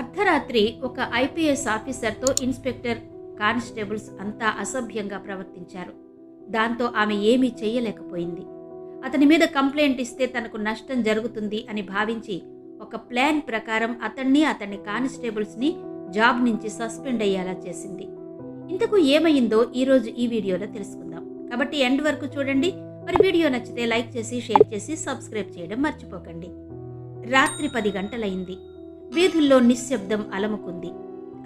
అర్ధరాత్రి ఒక IPS ఆఫీసర్తో inspector constables అంతా అసభ్యంగా ప్రవర్తించారు. దాంతో ఆమె ఏమీ చేయలేకపోయింది అతని మీద కంప్లైంట్ ఇస్తే తనకు నష్టం జరుగుతుంది అని భావించి ఒక ప్లాన్ ప్రకారం అతన్ని అతని కానిస్టేబుల్స్ని జాబ్ నుంచి సస్పెండ్ అయ్యేలా చేసింది. ఇంతకు ఏమైందో ఈరోజు ఈ వీడియోలో తెలుసుకుందాం. కాబట్టి ఎండ్ వరకు చూడండి. మరి వీడియో నచ్చితే లైక్ చేసి షేర్ చేసి సబ్స్క్రైబ్ చేయడం మర్చిపోకండి. రాత్రి పది గంటలైంది. వీధుల్లో నిశ్శబ్దం అలముకుంది.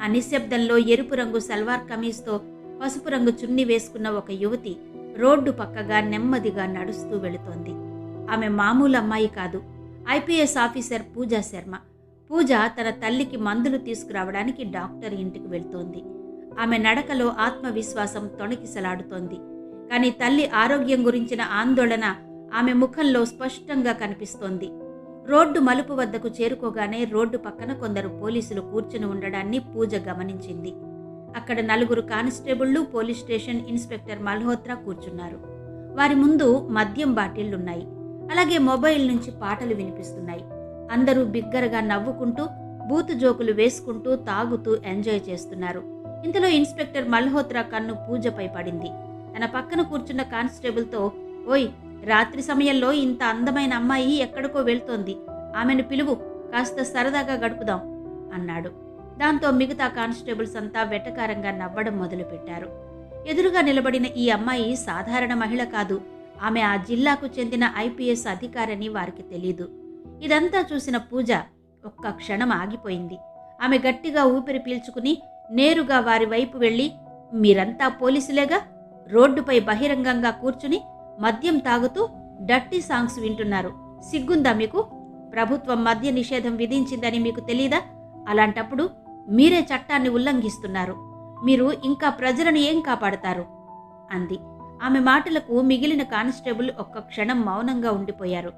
ఆ నిశ్శబ్దంలో ఎరుపు రంగు సల్వార్ కమీజ్తో పసుపు రంగు చున్ని వేసుకున్న ఒక యువతి రోడ్డు పక్కగా నెమ్మదిగా నడుస్తూ వెళుతోంది. ఆమె మామూలు అమ్మాయి కాదు. IPS officer Pooja Sharma. పూజ తన తల్లికి మందులు తీసుకురావడానికి డాక్టర్ ఇంటికి వెళ్తోంది. ఆమె నడకలో ఆత్మవిశ్వాసం తొణకిసలాడుతోంది. కానీ తల్లి ఆరోగ్యం గురించిన ఆందోళన ఆమె ముఖంలో స్పష్టంగా కనిపిస్తోంది. రోడ్డు మలుపు వద్దకు చేరుకోగానే రోడ్డు పక్కన కొందరు పోలీసులు కూర్చుని ఉండడాన్ని పూజ గమనించింది. అక్కడ నలుగురు కానిస్టేబుళ్ళు పోలీస్ స్టేషన్ ఇన్స్పెక్టర్ మల్హోత్రా కూర్చున్నారు. వారి ముందు మద్యం బాటిళ్ళున్నాయి అలాగే మొబైల్ నుంచి పాటలు వినిపిస్తున్నాయి. అందరూ బిగ్గరగా నవ్వుకుంటూ బూతు జోకులు వేసుకుంటూ తాగుతూ ఎంజాయ్ చేస్తున్నారు. ఇంతలో ఇన్స్పెక్టర్ మల్హోత్రా కన్ను పూజపై పడింది. తన పక్కన కూర్చున్న కానిస్టేబుల్తో ఓయ్ రాత్రి సమయంలో ఇంత అందమైన అమ్మాయి ఎక్కడికో వెళ్తోంది. ఆమెను పిలువు కాస్త సరదాగా గడుపుదాం అన్నాడు. దాంతో మిగతా కానిస్టేబుల్స్ అంతా వెటకారంగా నవ్వడం మొదలుపెట్టారు. ఎదురుగా నిలబడిన ఈ అమ్మాయి సాధారణ మహిళ కాదు. ఆమె ఆ జిల్లాకు చెందిన ఐపీఎస్ అధికారని వారికి తెలీదు. ఇదంతా చూసిన పూజ ఒక్క క్షణం ఆగిపోయింది. ఆమె గట్టిగా ఊపిరి పీల్చుకుని నేరుగా వారి వైపు వెళ్ళి మీరంతా పోలీసులేగా? రోడ్డుపై బహిరంగంగా కూర్చుని మద్యం తాగుతూ డట్టి సాంగ్స్ వింటున్నారు. సిగ్గుందా మీకు? ప్రభుత్వం మద్య నిషేధం విధించిందని మీకు తెలీదా? అలాంటప్పుడు మీరే చట్టాన్ని ఉల్లంఘిస్తున్నారు. మీరు ఇంకా ప్రజలను ఏం కాపాడతారు? అంది. ఆమె మాటలకు మిగిలిన కానిస్టేబుల్ ఒక్క క్షణం మౌనంగా ఉండిపోయారు.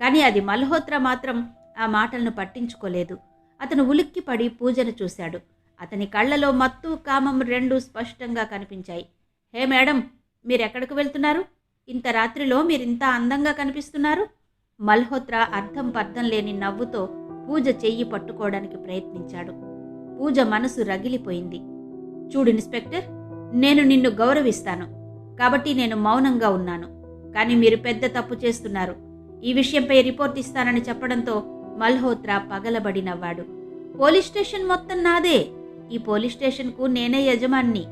కానీ అది మల్హోత్రా మాత్రం ఆ మాటలను పట్టించుకోలేదు. అతను ఉలిక్కిపడి పూజను చూశాడు. అతని కళ్ళలో మత్తు కామం రెండు స్పష్టంగా కనిపించాయి. హే మేడం మీరెక్కడికి వెళ్తున్నారు? ఇంత రాత్రిలో మీరింత అందంగా కనిపిస్తున్నారు? మల్హోత్రా అర్థం పర్థం లేని నవ్వుతో పూజ చెయ్యి పట్టుకోవడానికి ప్రయత్నించాడు. పూజ మనసు రగిలిపోయింది. చూడు ఇన్స్పెక్టర్ నేను నిన్ను గౌరవిస్తాను. కాబట్టి నేను మౌనంగా ఉన్నాను. కానీ మీరు పెద్ద తప్పు చేస్తున్నారు. ఈ విషయంపై రిపోర్ట్ ఇస్తానని చెప్పడంతో మల్హోత్రా పగలబడి నవ్వాడు. పోలీస్ స్టేషన్ మొత్తం నాదే. ఈ పోలీస్ స్టేషన్కు నేనే యజమాన్ని.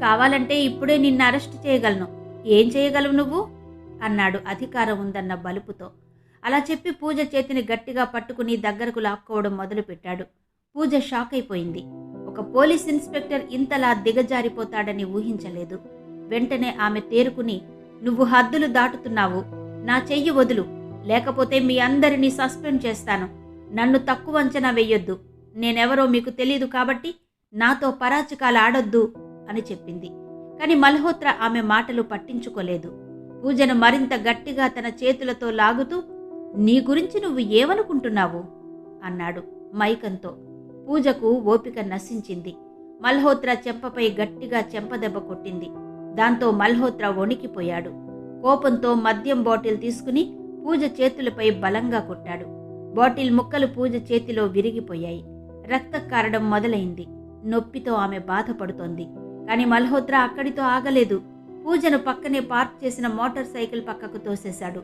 కావాలంటే ఇప్పుడే నిన్ను అరెస్ట్ చేయగలను. ఏం చేయగలవు నువ్వు? అన్నాడు అధికారం ఉందన్న బలుపుతో. అలా చెప్పి పూజ చేతిని గట్టిగా పట్టుకుని దగ్గరకు లాక్కోవడం మొదలుపెట్టాడు. పూజ షాక్ అయిపోయింది ఒక పోలీస్ ఇన్స్పెక్టర్ ఇంతలా దిగజారిపోతాడని ఊహించలేదు. వెంటనే ఆమె తేరుకుని నువ్వు హద్దులు దాటుతున్నావు. నా చెయ్యి వదులు. లేకపోతే మీ అందరినీ సస్పెండ్ చేస్తాను. నన్ను తక్కువ అంచనా వెయ్యొద్దు నేనెవరో మీకు తెలియదు కాబట్టి నాతో పరాచకాలు ఆడొద్దు అని చెప్పింది. కానీ మల్హోత్రా ఆమె మాటలు పట్టించుకోలేదు. పూజను మరింత గట్టిగా తన చేతులతో లాగుతూ నీ గురించి నువ్వు ఏమనుకుంటున్నావు? అన్నాడు మైకంతో. పూజకు ఓపిక నశించింది. మల్హోత్రా చెంపపై గట్టిగా చెంపదెబ్బ కొట్టింది. దాంతో మల్హోత్రా వణికిపోయాడు. కోపంతో మద్యం బాటిల్ తీసుకుని పూజ చేతులపై బలంగా కొట్టాడు. బాటిల్ ముక్కలు పూజ చేతిలో విరిగిపోయాయి. రక్త కారడం మొదలైంది. నొప్పితో ఆమె బాధపడుతోంది. కానీ మల్హోత్రా అక్కడితో ఆగలేదు. పూజను పక్కనే పార్క్ చేసిన మోటార్ సైకిల్ పక్కకు తోసేశాడు.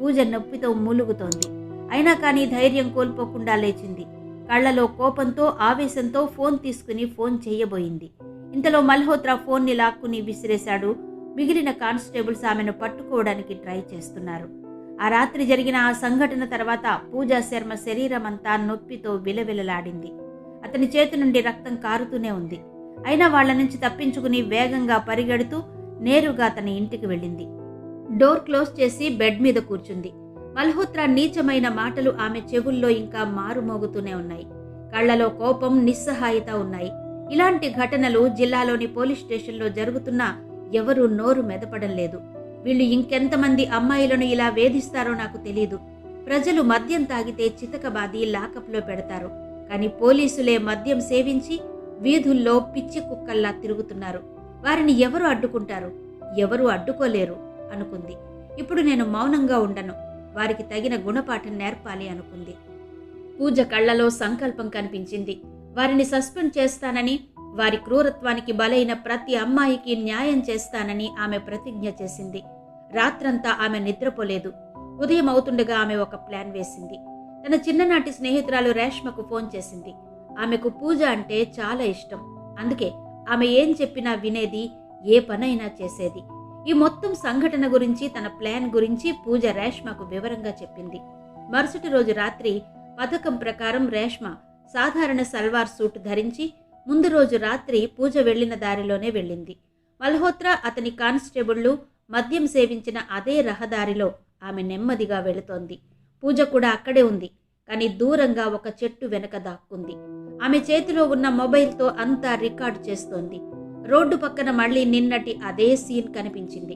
పూజ నొప్పితో మూలుగుతోంది. అయినా కానీ ధైర్యం కోల్పోకుండా లేచింది. కళ్ళలో కోపంతో ఆవేశంతో ఫోన్ తీసుకుని ఫోన్ చేయబోయింది. ఇంతలో మల్హోత్రా ఫోన్ని లాక్కుని విసిరేశాడు. మిగిలిన కానిస్టేబుల్స్ ఆమెను పట్టుకోవడానికి ట్రై చేస్తున్నారు. ఆ రాత్రి జరిగిన ఆ సంఘటన తర్వాత పూజా శర్మ శరీరం అంతా నొప్పితో విలవిలలాడింది. అతని చేతి నుండి రక్తం కారుతూనే ఉంది. అయినా వాళ్ళ నుంచి తప్పించుకుని వేగంగా పరిగెడుతూ నేరుగా తన ఇంటికి వెళ్ళింది. డోర్ క్లోజ్ చేసి బెడ్ మీద కూర్చుంది. మల్హోత్రా నీచమైన మాటలు ఆమె చెవుల్లో ఇంకా మారుమోగుతూనే ఉన్నాయి. కళ్ళలో కోపం నిస్సహాయత ఉన్నాయి. ఇలాంటి ఘటనలు జిల్లాలోని పోలీస్ స్టేషన్లో జరుగుతున్నా ఎవరూ నోరు మెదపడం లేదు. వీళ్ళు ఇంకెంతమంది అమ్మాయిలను ఇలా వేధిస్తారో నాకు తెలియదు ప్రజలు మద్యం తాగితే చితకబాది లాకప్లో పెడతారు. కానీ పోలీసులే మద్యం సేవించి వీధుల్లో పిచ్చి కుక్కల్లా తిరుగుతున్నారు. వారిని ఎవరు అడ్డుకుంటారు? ఎవరు అడ్డుకోలేరు? అనుకుంది. ఇప్పుడు నేను మౌనంగా ఉండను. వారికి తగిన గుణపాఠం నేర్పాలి అనుకుంది. పూజ కళ్ళలో సంకల్పం కనిపించింది. వారిని సస్పెండ్ చేస్తానని వారి క్రూరత్వానికి బలైన ప్రతి అమ్మాయికి న్యాయం చేస్తానని ఆమె ప్రతిజ్ఞ చేసింది. రాత్రంతా ఆమె నిద్రపోలేదు. ఉదయం అవుతుండగా ఆమె ఒక ప్లాన్ వేసింది. తన చిన్ననాటి స్నేహితురాలు రేష్మకు ఫోన్ చేసింది. ఆమెకు పూజ అంటే చాలా ఇష్టం. అందుకే ఆమె ఏం చెప్పినా వినేది ఏ పనైనా చేసేది. ఈ మొత్తం సంఘటన గురించి తన ప్లాన్ గురించి పూజ రేష్మకు వివరంగా చెప్పింది. మరుసటి రోజు రాత్రి పథకం ప్రకారం రేష్మ సాధారణ సల్వార్ సూట్ ధరించి ముందు రోజు రాత్రి పూజ వెళ్ళిన దారిలోనే వెళ్ళింది. మల్హోత్రా అతని కానిస్టేబుళ్ళు మద్యం సేవించిన అదే రహదారిలో ఆమె నెమ్మదిగా వెళుతోంది. పూజ కూడా అక్కడే ఉంది కానీ దూరంగా ఒక చెట్టు వెనక దాక్కుంది. ఆమె చేతిలో ఉన్న మొబైల్తో అంతా రికార్డు చేస్తోంది. రోడ్డు పక్కన మళ్ళీ నిన్నటి అదే సీన్ కనిపించింది.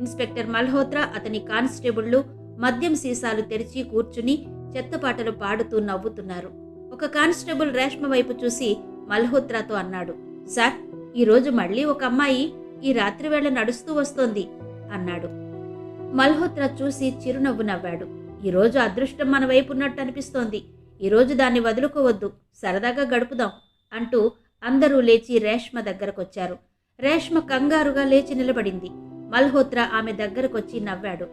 ఇన్స్పెక్టర్ మల్హోత్రా అతని కానిస్టేబుళ్ళు మద్యం సీసాలు తెరిచి కూర్చుని చెత్తపాటలు పాడుతూ నవ్వుతున్నారు. ఒక కానిస్టేబుల్ రేష్మ వైపు చూసి మల్హోత్రాతో అన్నాడు సార్ ఈరోజు మళ్ళీ ఒక అమ్మాయి ఈ రాత్రి వేళ నడుస్తూ వస్తోంది అన్నాడు. మల్హోత్రా చూసి చిరునవ్వు నవ్వాడు ఈరోజు అదృష్టం మన వైపు ఉన్నట్టు అనిపిస్తోంది. ఈరోజు దాన్ని వదులుకోవద్దు సరదాగా గడుపుదాం అంటూ అందరూ లేచి రేష్మ దగ్గరకొచ్చారు. రేష్మ కంగారుగా లేచి నిలబడింది. మల్హోత్రా ఆమె దగ్గరకొచ్చి నవ్వాడు.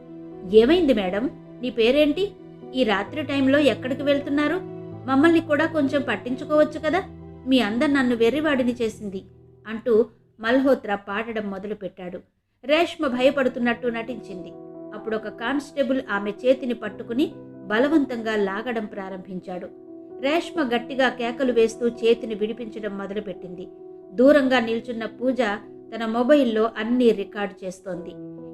ఏమైంది మేడం? నీ పేరేంటి? ఈ రాత్రి టైంలో ఎక్కడికి వెళ్తున్నారు? మమ్మల్ని కూడా కొంచెం పట్టించుకోవచ్చు కదా? మీ అందరు నన్ను వెర్రివాడిని చేసింది అంటూ మల్హోత్రా పాడడం మొదలుపెట్టాడు. రేష్మ భయపడుతున్నట్టు నటించింది. అప్పుడు ఒక కానిస్టేబుల్ ఆమె చేతిని పట్టుకుని బలవంతంగా లాగడం ప్రారంభించాడు. రేష్మ గట్టిగా కేకలు వేస్తూ చేతిని విడిపించడం మొదలుపెట్టింది. దూరంగా నిల్చున్న పూజ తన మొబైల్లో అన్నీ రికార్డు చేస్తోంది.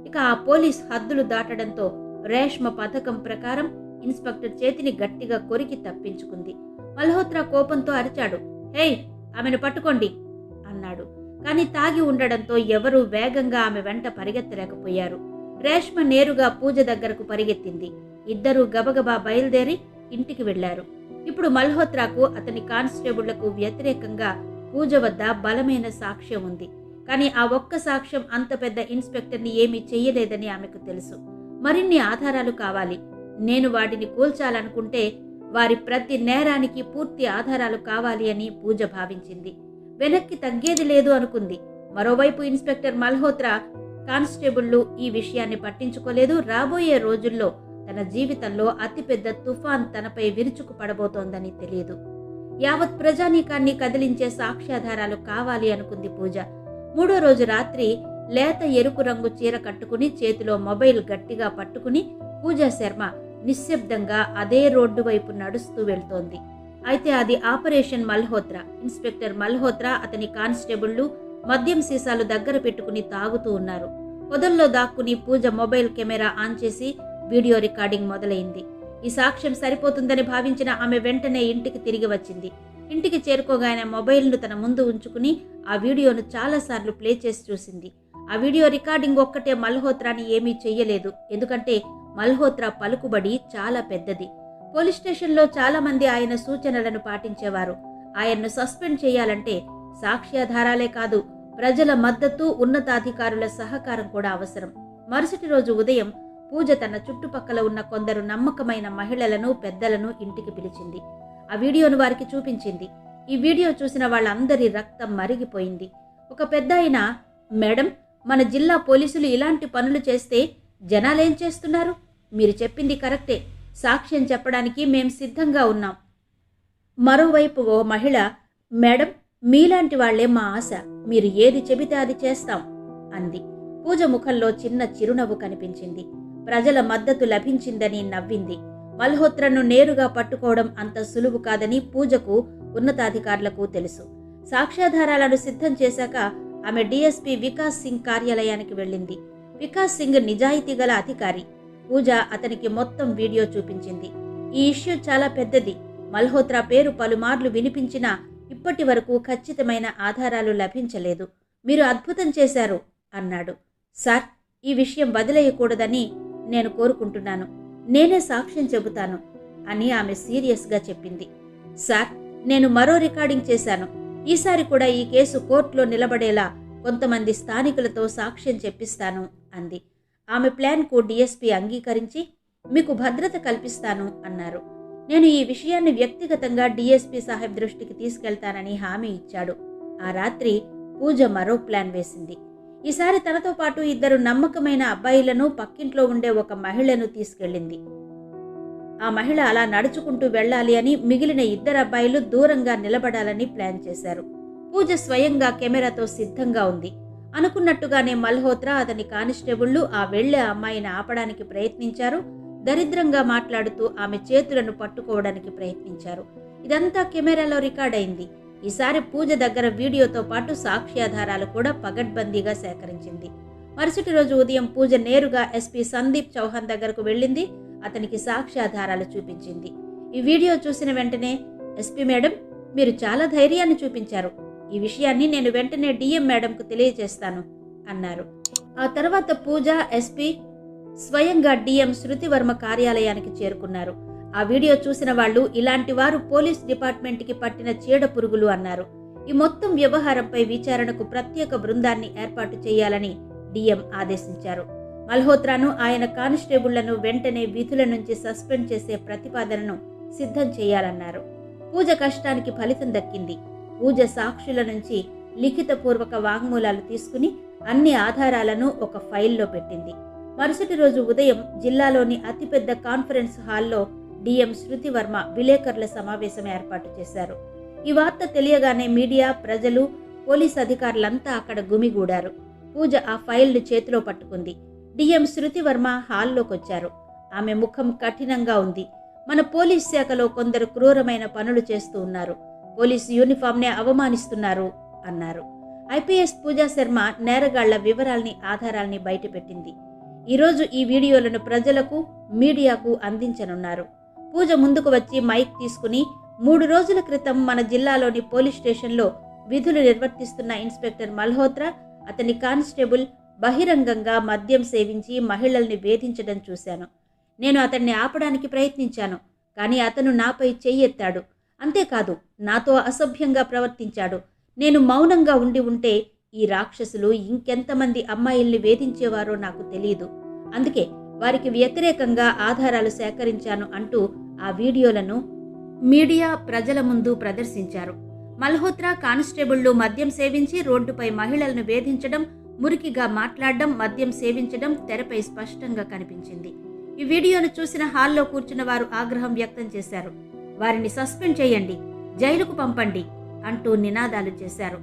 ఇక ఆ పోలీస్ హద్దులు దాటడంతో రేష్మ పథకం ప్రకారం ఇన్స్పెక్టర్ చేతిని గట్టిగా కొరికి తప్పించుకుంది. మల్హోత్రా కోపంతో అరిచాడు. హేయ్ ఆమెను పట్టుకోండి అన్నాడు. కానీ తాగి ఉండడంతో ఎవరూ వేగంగా ఆమె వెంట పరిగెత్తలేకపోయారు. రేష్మ నేరుగా పూజ దగ్గరకు పరిగెత్తింది. ఇద్దరూ గబగబా బయలుదేరి ఇంటికి వెళ్ళారు ఇప్పుడు మల్హోత్రాకు అతని కానిస్టేబుళ్ళకు వ్యతిరేకంగా పూజ వద్ద బలమైన సాక్ష్యం ఉంది. కానీ ఆ ఒక్క సాక్ష్యం అంత పెద్ద ఇన్స్పెక్టర్ని ఏమీ చెయ్యలేదని ఆమెకు తెలుసు. మరిన్ని ఆధారాలు కావాలి. నేను వాటిని కూల్చాలనుకుంటే వారి ప్రతి నేరానికి పూర్తి ఆధారాలు కావాలి అని పూజ భావించింది. వెనక్కి తగ్గేది లేదు అనుకుంది. మరోవైపు ఇన్స్పెక్టర్ మల్హోత్రా కానిస్టేబుళ్ళు ఈ విషయాన్ని పట్టించుకోలేదు. రాబోయే రోజుల్లో తన జీవితంలో అతిపెద్ద తుఫాన్ తనపై విరుచుకు పడబోతోందని తెలియదు. యావత్ ప్రజానీకాన్ని కదిలించే సాక్ష్యాధారాలు కావాలి అనుకుంది పూజ. మూడో రోజు రాత్రి లేత ఎరుపు రంగు చీర కట్టుకుని చేతిలో మొబైల్ గట్టిగా పట్టుకుని పూజా శర్మ నిశ్శబ్దంగా అదే రోడ్డు వైపు నడుస్తూ వెళ్తోంది. అయితే అది ఆపరేషన్ మల్హోత్రా. ఇన్స్పెక్టర్ మల్హోత్రా అతని కానిస్టేబుళ్ళు మద్యం సీసాలు దగ్గర పెట్టుకుని తాగుతూ ఉన్నారు. పొదల్లో దాక్కుని పూజ మొబైల్ కెమెరా ఆన్ చేసి వీడియో రికార్డింగ్ మొదలైంది. ఈ సాక్ష్యం సరిపోతుందని భావించిన ఆమె వెంటనే ఇంటికి తిరిగి వచ్చింది. ఇంటికి చేరుకోగానే మొబైల్ను తన ముందు ఉంచుకుని ఆ వీడియోను చాలాసార్లు ప్లే చేసి చూసింది. ఆ వీడియో రికార్డింగ్ ఒక్కటే మల్హోత్రాని ఏమీ చెయ్యలేదు. ఎందుకంటే మల్హోత్రా పలుకుబడి చాలా పెద్దది. పోలీస్ స్టేషన్లో చాలామంది ఆయన సూచనలను పాటించేవారు. ఆయన్ను సస్పెండ్ చేయాలంటే సాక్ష్యాధారాలే కాదు ప్రజల మద్దతు ఉన్నతాధికారుల సహకారం కూడా అవసరం. మరుసటి రోజు ఉదయం పూజ తన చుట్టుపక్కల ఉన్న కొందరు నమ్మకమైన మహిళలను పెద్దలను ఇంటికి పిలిచింది. ఆ వీడియోను వారికి చూపించింది. ఈ వీడియో చూసిన వాళ్ళందరి రక్తం మరిగిపోయింది. ఒక పెద్ద ఆయన మేడం మన జిల్లా పోలీసులు ఇలాంటి పనులు చేస్తే జనాలేం చేస్తున్నారు? మీరు చెప్పింది కరెక్టే. సాక్ష్యం చెప్పడానికి మేం సిద్ధంగా ఉన్నాం. మరోవైపు ఓ మహిళ మేడం మీలాంటి వాళ్ళే మా ఆశ. మీరు ఏది చెబితే అది చేస్తాం అంది. పూజ ముఖంలో చిన్న చిరునవ్వు కనిపించింది. ప్రజల మద్దతు లభించిందని నవ్వింది. మల్హోత్రను నేరుగా పట్టుకోవడం అంత సులువు కాదని పూజకు ఉన్నతాధికారులకు తెలుసు. సాక్ష్యాధారాలను సిద్ధం చేశాక ఆమె డీఎస్పీ వికాస్ సింగ్ కార్యాలయానికి వెళ్ళింది. వికాస్ సింగ్ నిజాయితీ గల అధికారి. పూజ అతనికి మొత్తం వీడియో చూపించింది. ఈ ఇష్యూ చాలా పెద్దది. మల్హోత్రా పేరు పలుమార్లు వినిపించినా ఇప్పటి వరకు ఖచ్చితమైన ఆధారాలు లభించలేదు. మీరు అద్భుతం చేశారు అన్నాడు. సార్ ఈ విషయం వదిలేయకూడదని నేను కోరుకుంటున్నాను. నేనే సాక్ష్యం చెబుతాను అని ఆమె సీరియస్గా చెప్పింది. సార్ నేను మరో రికార్డింగ్ చేశాను. ఈసారి కూడా ఈ కేసు కోర్టులో నిలబడేలా కొంతమంది స్థానికులతో సాక్ష్యం చెప్పిస్తాను అంది. ఆమె ప్లాన్కు డీఎస్పీ అంగీకరించి మీకు భద్రత కల్పిస్తాను అన్నారు. నేను ఈ విషయాన్ని వ్యక్తిగతంగా డిఎస్పీ సాహెబ్ దృష్టికి తీసుకెళ్తానని హామీ ఇచ్చాడు. ఆ రాత్రి పూజ మరో ప్లాన్ వేసింది. ఈసారి తనతో పాటు ఇద్దరు నమ్మకమైన అబ్బాయిలను పక్కింట్లో ఉండే ఒక మహిళను తీసుకెళ్ళింది. ఆ మహిళ అలా నడుచుకుంటూ వెళ్ళాలి అని మిగిలిన ఇద్దరు అబ్బాయిలు దూరంగా నిలబడాలని ప్లాన్ చేశారు. పూజ స్వయంగా కెమెరాతో సిద్ధంగా ఉంది. అనుకున్నట్టుగానే మల్హోత్రా అతని కానిస్టేబుళ్ళు ఆ వెళ్ళే అమ్మాయిని ఆపడానికి ప్రయత్నించారు. దరిద్రంగా మాట్లాడుతూ ఆమె చేతులను పట్టుకోవడానికి ప్రయత్నించారు. ఇదంతా కెమెరాలో రికార్డ్ అయింది. ఈసారి పూజ దగ్గర వీడియోతో పాటు సాక్ష్యాధారాలు కూడా పగడ్బందీగా సేకరించింది. మరుసటి రోజు ఉదయం పూజ నేరుగా ఎస్పీ సందీప్ చౌహాన్ దగ్గరకు వెళ్ళింది. అతనికి సాక్ష్యాధారాలు చూపించింది. ఈ వీడియో చూసిన వెంటనే ఎస్పీ మేడం మీరు చాలా ధైర్యాన్ని చూపించారు. ఈ విషయాన్ని నేను వెంటనే డిఎం మేడంకు తెలియజేస్తాను అన్నారు. ఆ తర్వాత పూజ ఎస్పీ స్వయంగా డిఎం శృతివర్మ కార్యాలయానికి చేరుకున్నారు. ఆ వీడియో చూసిన వాళ్ళు ఇలాంటి వారు పోలీస్ డిపార్ట్మెంట్కి పట్టిన చీడ పురుగులు అన్నారు. ఈ మొత్తం వ్యవహారంపై విచారణకు ప్రత్యేక బృందాన్ని ఏర్పాటు చేయాలని డిఎం ఆదేశించారు. మల్హోత్రాను ఆయన కానిస్టేబుళ్ళను వెంటనే విధుల నుంచి సస్పెండ్ చేసే ప్రతిపాదనను సిద్ధం చేయాలన్నారు. పూజ కష్టానికి ఫలితం దక్కింది. పూజ సాక్షుల నుంచి లిఖితపూర్వక వాంగ్మూలాలు తీసుకుని అన్ని ఆధారాలను ఒక ఫైల్లో పెట్టింది. మరుసటి రోజు ఉదయం జిల్లాలోని అతిపెద్ద కాన్ఫరెన్స్ హాల్లో డిఎం శృతివర్మ విలేకరుల సమావేశం ఏర్పాటు చేశారు. ఈ వార్త తెలియగానే మీడియా ప్రజలు పోలీస్ అధికారులంతా అక్కడ గుమిగూడారు. పూజ ఆ ఫైల్ను చేతిలో పట్టుకుంది. డిఎం శృతివర్మ హాల్లోకొచ్చారు. ఆమె ముఖం కఠినంగా ఉంది. మన పోలీస్ శాఖలో కొందరు క్రూరమైన పనులు చేస్తూ ఉన్నారు. పోలీస్ యూనిఫామ్నే అవమానిస్తున్నారు అన్నారు. ఐపీఎస్ పూజా శర్మ నేరగాళ్ళ వివరాల్ని ఆధారాల్ని బయటపెట్టింది. ఈరోజు ఈ వీడియోలను ప్రజలకు మీడియాకు అందించనున్నారు. పూజ ముందుకు వచ్చి మైక్ తీసుకుని మూడు రోజుల క్రితం మన జిల్లాలోని పోలీస్ స్టేషన్లో విధులు నిర్వర్తిస్తున్న ఇన్స్పెక్టర్ మల్హోత్రా అతని కానిస్టేబుల్ బహిరంగంగా మద్యం సేవించి మహిళల్ని వేధించడం చూశాను. నేను అతన్ని ఆపడానికి ప్రయత్నించాను కానీ అతను నాపై చెయ్యెత్తాడు అంతేకాదు నాతో అసభ్యంగా ప్రవర్తించాడు. నేను మౌనంగా ఉండి ఉంటే ఈ రాక్షసులు ఇంకెంతమంది అమ్మాయిల్ని వేధించేవారో నాకు తెలియదు అందుకే వారికి వ్యతిరేకంగా ఆధారాలు సేకరించాను అంటూ ఆ వీడియోలను మీడియా ప్రజల ముందు ప్రదర్శించారు. మల్హోత్రా కానిస్టేబుళ్ళు మద్యం సేవించి రోడ్డుపై మహిళలను వేధించడం మురికిగా మాట్లాడడం మద్యం సేవించడం తెరపై స్పష్టంగా కనిపించింది. ఈ వీడియోను చూసిన హాల్లో కూర్చున్న వారు ఆగ్రహం వ్యక్తం చేశారు. వారిని సస్పెండ్ చేయండి జైలుకు పంపండి అంటూ నినాదాలు చేశారు.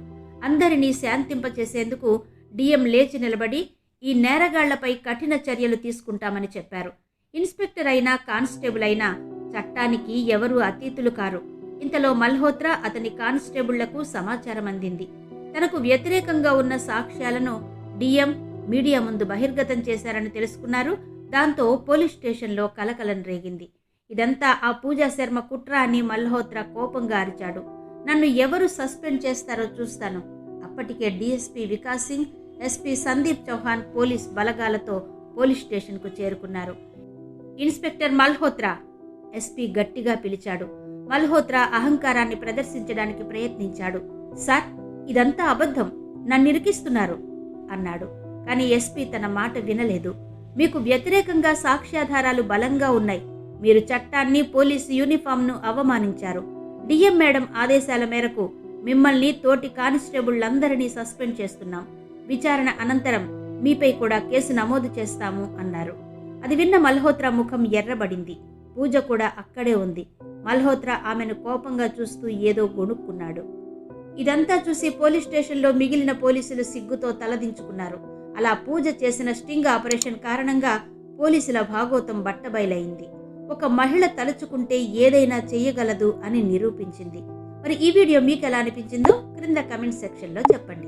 అందరినీ శాంతింపచేసేందుకు డిఎం లేచి నిలబడి ఈ నేరగాళ్ళపై కఠిన చర్యలు తీసుకుంటామని చెప్పారు. ఇన్స్పెక్టర్ అయినా కానిస్టేబుల్ అయినా చట్టానికి ఎవరూ అతీతులు కారు. ఇంతలో మల్హోత్రా అతని కానిస్టేబుళ్ళకు సమాచారం అందింది. తనకు వ్యతిరేకంగా ఉన్న సాక్ష్యాలను డిఎం మీడియా ముందు బహిర్గతం చేశారని తెలుసుకున్నారు. దాంతో పోలీస్ స్టేషన్లో కలకలం రేగింది. ఇదంతా ఆ పూజా శర్మ కుట్ర అని మల్హోత్రా కోపంగా అరిచాడు. నన్ను ఎవరు సస్పెండ్ చేస్తారో చూస్తాను. అప్పటికే DSP Vikas Singh SP Sandeep Chauhan police బలగాలతో police స్టేషన్కు చేరుకున్నారు. ఇన్స్పెక్టర్ మల్హోత్రా ఎస్పీ గట్టిగా పిలిచాడు. మల్హోత్రా అహంకారాన్ని ప్రదర్శించడానికి ప్రయత్నించాడు. సార్ ఇదంతా అబద్ధం. నన్నిరికిస్తున్నారు అన్నాడు. కానీ ఎస్పీ తన మాట వినలేదు. మీకు వ్యతిరేకంగా సాక్ష్యాధారాలు బలంగా ఉన్నాయి. మీరు చట్టాన్ని పోలీసు యూనిఫామ్ను అవమానించారు. డిఎం మేడం ఆదేశాల మేరకు మిమ్మల్ని తోటి కానిస్టేబుళ్ళందరినీ సస్పెండ్ చేస్తున్నాం. విచారణ అనంతరం మీపై కూడా కేసు నమోదు చేస్తాము అన్నారు. అది విన్న మల్హోత్రా ముఖం ఎర్రబడింది. పూజ కూడా అక్కడే ఉంది. మల్హోత్రా ఆమెను కోపంగా చూస్తూ ఏదో గొణుక్కున్నాడు. ఇదంతా చూసి పోలీస్ స్టేషన్లో మిగిలిన పోలీసులు సిగ్గుతో తలదించుకున్నారు. అలా పూజ చేసిన స్టింగ్ ఆపరేషన్ కారణంగా పోలీసుల భాగోతం బట్టబయలైంది. ఒక మహిళ తలుచుకుంటే ఏదైనా చేయగలదు అని నిరూపించింది. మరి ఈ వీడియో మీకు ఎలా అనిపించిందో క్రింద కమెంట్ సెక్షన్లో చెప్పండి.